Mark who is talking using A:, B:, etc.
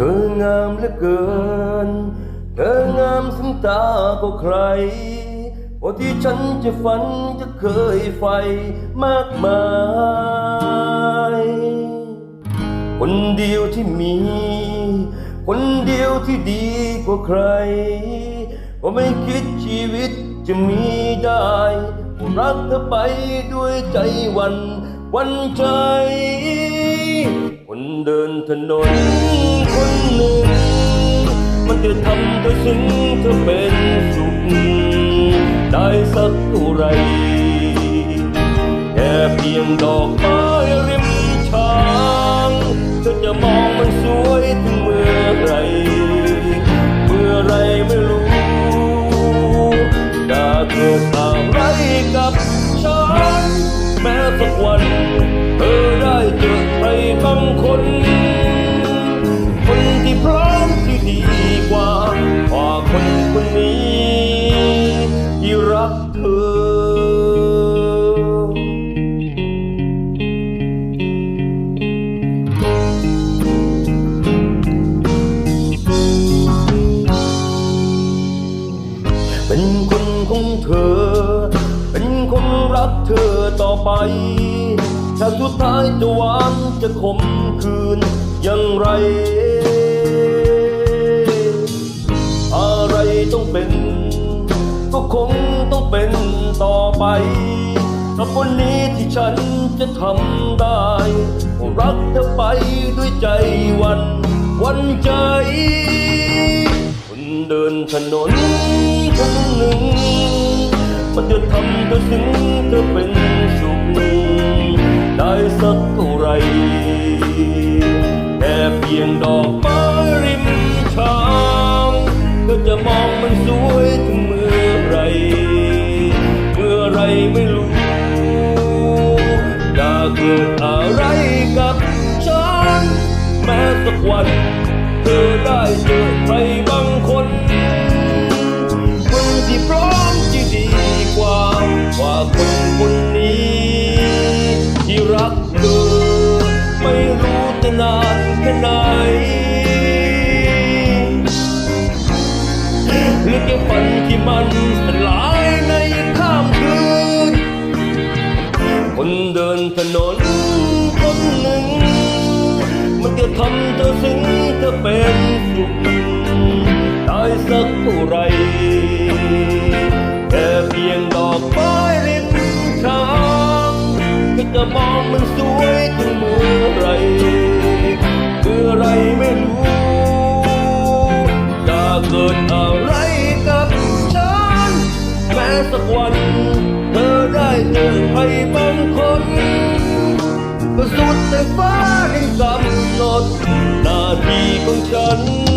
A: เธองามเหลือเกิน เธองามซึ่งตาก็ใครโอ้ที่ฉันจะฝันจะเคยใฝ่มากมาย คนเดียวที่มี คนเดียวที่ดีกว่าใคร ก็ไม่คิดชีวิตจะมีได้ รักเธอไปด้วยใจวันวันใจ คนเดินถนนคนหนึ่ง มันจะทำเธอซึ้งเธอเป็นสุข ได้สักเท่าไร แค่เพียงดอกไม้ริมทางเธอจะมองมันสวยถึงเมื่อไร เมื่อไรไม่รู้จะเกิดอะไรกับฉัน แม้สักวัน เป็นคนของเธอ เป็นคนรักเธอต่อไป ถ้าสุดท้ายจะหวานจะขมคืนอย่างไร อะไรต้องเป็น ก็คงต้องเป็นต่อไปกับวันนี้ที่ฉันจะทำได้รักเธอไปด้วยใจวัน วันใจ คนเดินถนน คนหนึ่งมันจะทำเธอซึ้งเธอเป็นสุขได้สักเท่าไรแค่เพียงดอกไม้ริมทางก็จะมองมันสวยถึงเมื่อไรเมื่อไรไม่รู้จะเกิดอะไรกับฉันแม้สักวันเธอได้เจอใคร รักเธอไม่รู้จะนานแค่ไหนหรือแค่ฝันที่มันสลายในข้ามคืน คนเดินถนนคนหนึ่ง มันจะทำเธอซึ้งเธอเป็นสุขได้สักเท่าไหร ก็มองมันสวยถึงเมื่อไรเมื่อไรไม่รู้จะเกิดอะไรกับฉัน แม้สักวันเธอได้เจอใครบางคนก็สุดแต่ฟ้าดินกำหนดหน้าที่ของฉัน